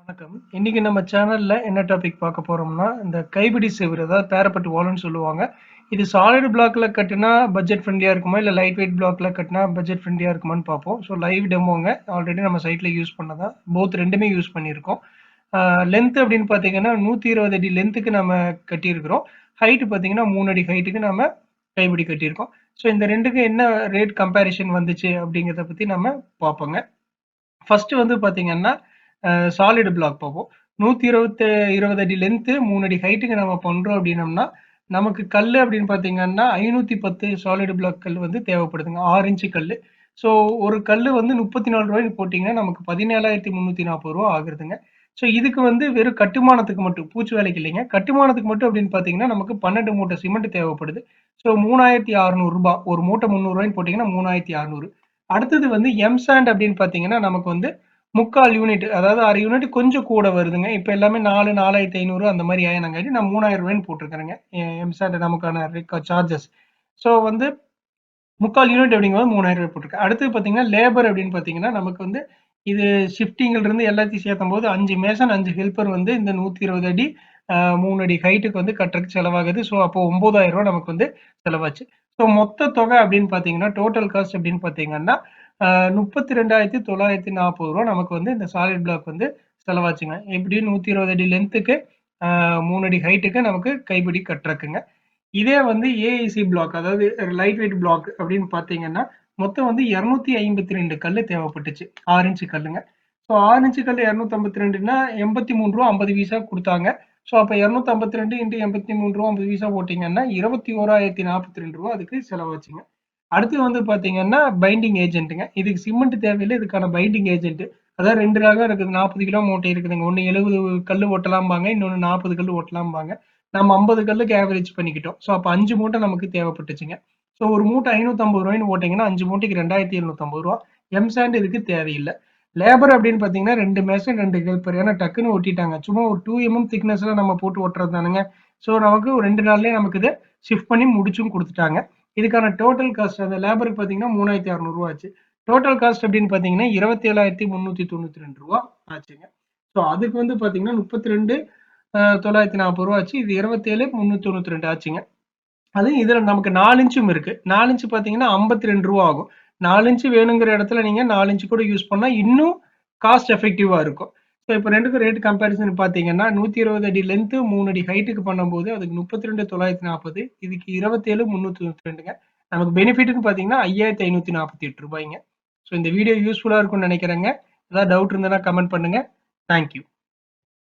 வணக்கம். இன்னைக்கு நம்ம சேனல்ல என்ன டாபிக் பார்க்க போறோம்னா, இந்த கைபிடி செவுரு அதாவது பேரப்பட்டு வால்ன்னு சொல்லுவாங்க. இது சாலிட் பிளாக்ல கட்டினா பட்ஜெட் ஃப்ரெண்ட்லியா இருக்குமா? இல்ல லைட் வெயிட் பிளாக்ல கட்டினா பட்ஜெட் ஃப்ரெண்ட்லியா இருக்குமான்னு பார்ப்போம். So live டெமோங்க. ஆல்ரெடி நம்ம சைட்ல யூஸ் பண்ணதான். போத் ரெண்டுமே யூஸ் பண்ணியிருக்கோம். லென்த் அப்படின்னு பார்த்தீங்கன்னா, 120 அடி லென்த்துக்கு நம்ம கட்டியிருக்கிறோம். ஹைட்டு பார்த்தீங்கன்னா, மூணு அடி ஹைட்டுக்கு நம்ம கைபிடி கட்டியிருக்கோம். ஸோ இந்த ரெண்டுக்கும் என்ன ரேட் கம்பேரிசன் வந்துச்சு அப்படிங்கிறத பத்தி நம்ம பார்ப்போங்க. ஃபர்ஸ்ட் வந்து பார்த்தீங்கன்னா, சாலிடு பிளாக் பார்ப்போம். 120 20 அடி லென்த்து மூணு அடி ஹைட்டுக்கு நம்ம பண்ணுறோம் அப்படின்னம்னா, நமக்கு கல் அப்படின்னு பார்த்தீங்கன்னா, ஐநூற்றி பத்து சாலிடு பிளாக் கல் வந்து தேவைப்படுதுங்க. ஆறு இன்ச்சு கல் ஸோ ஒரு கல் வந்து முப்பத்தி நாலு ரூபாய்க்கு போட்டிங்கன்னா நமக்கு பதினேழாயிரத்தி முந்நூற்றி நாற்பது ரூபா ஆகுதுங்க. ஸோ இதுக்கு வந்து வெறும் கட்டுமானத்துக்கு மட்டும், பூச்சி வேலைக்கு இல்லைங்க. கட்டுமானத்துக்கு மட்டும் அப்படின்னு பார்த்தீங்கன்னா, நமக்கு 12 மூட்டை சிமெண்ட் தேவைப்படுது. ஸோ மூணாயிரத்தி அறுநூறுபா ஒரு மூட்டை ரூ. 300ன்னு போட்டீங்கன்னா, 3,600 அடுத்தது வந்து எம் சாண்ட் அப்படின்னு பார்த்தீங்கன்னா, நமக்கு வந்து 3/4 யூனிட் அதாவது அரை யூனிட் கொஞ்சம் கூட வருதுங்க. இப்போ எல்லாமே 4 4,500 அந்த மாதிரி ஆயினங்காட்டி நான் மூணாயிரம் ரூபாய்னு போட்டிருக்கிறேங்க. எம்சாட் நமக்கான ரெக் சார்ஜஸ். ஸோ வந்து 3/4 யூனிட் அப்படிங்கும்போது மூணாயிரம் ரூபாய் போட்டிருக்கேன். அடுத்து பார்த்தீங்கன்னா, லேபர் அப்படின்னு பார்த்தீங்கன்னா, நமக்கு வந்து இது ஷிஃப்டிங்ல இருந்து எல்லாத்தையும் சேர்த்தம்போது 5 மேசன், அஞ்சு ஹெல்ப்பர் வந்து இந்த 120 அடி, மூணு அடி ஹைட்டுக்கு வந்து கட்டுறதுக்கு செலவாகுது. ஸோ அப்போ ஒம்பதாயிரம் ரூபா நமக்கு வந்து செலவாச்சு. ஸோ மொத்த தொகை அப்படின்னு பார்த்தீங்கன்னா, டோட்டல் காஸ்ட் அப்படின்னு பார்த்தீங்கன்னா, முப்பத்தி ரெண்டாயிரத்தி தொள்ளாயிரத்தி நாற்பது ரூபா நமக்கு வந்து இந்த சாலிட் பிளாக் வந்து செலவாச்சுங்க. எப்படியும் நூற்றி இருபது அடி லென்த்துக்கு மூணு அடி ஹைட்டுக்கு நமக்கு கைப்பிடி கட்டுறக்குங்க இதே வந்து ஏஐசி பிளாக் அதாவது லைட் வெயிட் பிளாக் அப்படின்னு பார்த்தீங்கன்னா மொத்தம் வந்து இரநூத்தி ஐம்பத்தி ரெண்டு கல் தேவைப்பட்டுச்சு. ஆறு இன்ச்சு கல்லுங்க. ஸோ ஆறு இன்ச்சு கல் இரநூத்தம்பத்தி ஐம்பத்தி எண்பத்தி மூணு ரூபா ஐம்பது வீசா கொடுத்தாங்க. ஸோ அப்போ இரநூத்தம்பத்தி ரெண்டு இன்ட்டு எண்பத்தி மூணு ரூபா ஐம்பது வீசா போட்டிங்கன்னா இருபத்தி ஓராயிரத்தி நாற்பத்தி ரெண்டு ரூபா அதுக்கு செலவாச்சுங்க. அடுத்து வந்து பார்த்தீங்கன்னா, பைண்டிங் ஏஜென்ட்டுங்க இதுக்கு சிமெண்ட் தேவையில்லை இதுக்கான பைண்டிங் ஏஜென்ட். அதாவது ரெண்டு ரகம் இருக்குது. 40 கிலோ மூட்டை இருக்குதுங்க. ஒன்று எழுபது கல் ஒட்டலாம்பாங்க. இன்னொன்று நாற்பது கல் ஒட்டலாம்பாங்க. நம்ம 50 கல்லுக்கு ஆவரேஜ் பண்ணிக்கிட்டோம். ஸோ அப்போ அஞ்சு மூட்டை நமக்கு தேவைப்பட்டுச்சுங்க. ஸோ ஒரு மூட்டை ஐநூற்றம்பது 550ன்னு போட்டீங்கன்னா, 5 மூட்டைக்கு ரெண்டாயிரத்தி எழுநூற்றம்பது ரூபா எம் சாண்ட் இதுக்கு தேவையில்லை லேபர் அப்படின்னு பார்த்தீங்கன்னா, ரெண்டு மேசன், ரெண்டு ஹெல்ப்பர். ஏன்னா டக்குன்னு ஒட்டிட்டாங்க. சும்மா ஒரு டூ எம்எம் திக்னஸில் நம்ம போட்டு ஓட்டுறது தானுங்க ஸோ நமக்கு ஒரு 2 நாள்லயே நமக்கு இதை ஷிஃப்ட் பண்ணி முடிச்சும் கொடுத்துட்டாங்க இதுக்கான டோட்டல் காஸ்ட் அந்த லேபருக்கு பார்த்தீங்கன்னா மூணாயிரத்தி அறுநூறுவா ஆச்சு. டோட்டல் காஸ்ட் அப்படின்னு பார்த்தீங்கன்னா இருபத்தி ஏழாயிரத்தி முந்நூற்றி தொண்ணூற்றி ரெண்டு ரூபா ஆச்சுங்க. ஸோ அதுக்கு வந்து பார்த்தீங்கன்னா முப்பத்தி ரெண்டு தொள்ளாயிரத்தி நாற்பது ரூபா ஆச்சு. இது இருபத்தேழு முந்நூற்றி தொண்ணூற்றி ரெண்டு ஆச்சுங்க. அது இதில் நமக்கு நாலு இன்ச்சும் இருக்குது நாலு இன்ச்சு பார்த்தீங்கன்னா ஐம்பத்தி ரெண்டு ரூபா ஆகும். நாலு இன்ச்சு வேணுங்கிற இடத்துல நீங்கள் நாலு இன்ச்சு கூட யூஸ் பண்ணால் இன்னும் காஸ்ட் எஃபெக்டிவாக இருக்கும். ஸோ இப்போ ரெண்டுக்கும் ரேட் கம்பேரிசன் பார்த்தீங்கன்னா நூற்றி இருபது அடி லென்த்து மூணு அடி ஹைட்டுக்கு பண்ணும்போது அதுக்கு முப்பத்தி ரெண்டு தொள்ளாயிரத்தி நாற்பது இதுக்கு இருபத்தேழு முந்நூற்றி தொண்ணூற்றி ரெண்டுங்க. நமக்கு பெனிஃபிட்னு பார்த்தீங்கன்னா ஐயாயிரத்தி ஐநூற்றி நாற்பத்தி எட்டு ரூபாய்ங்க. ஸோ இந்த வீடியோ யூஸ்ஃபுல்லாக இருக்கும்னு நினைக்கிறேங்க. ஏதாவது டவுட் இருந்ததுன்னா கமெண்ட் பண்ணுங்கள் தேங்க்யூ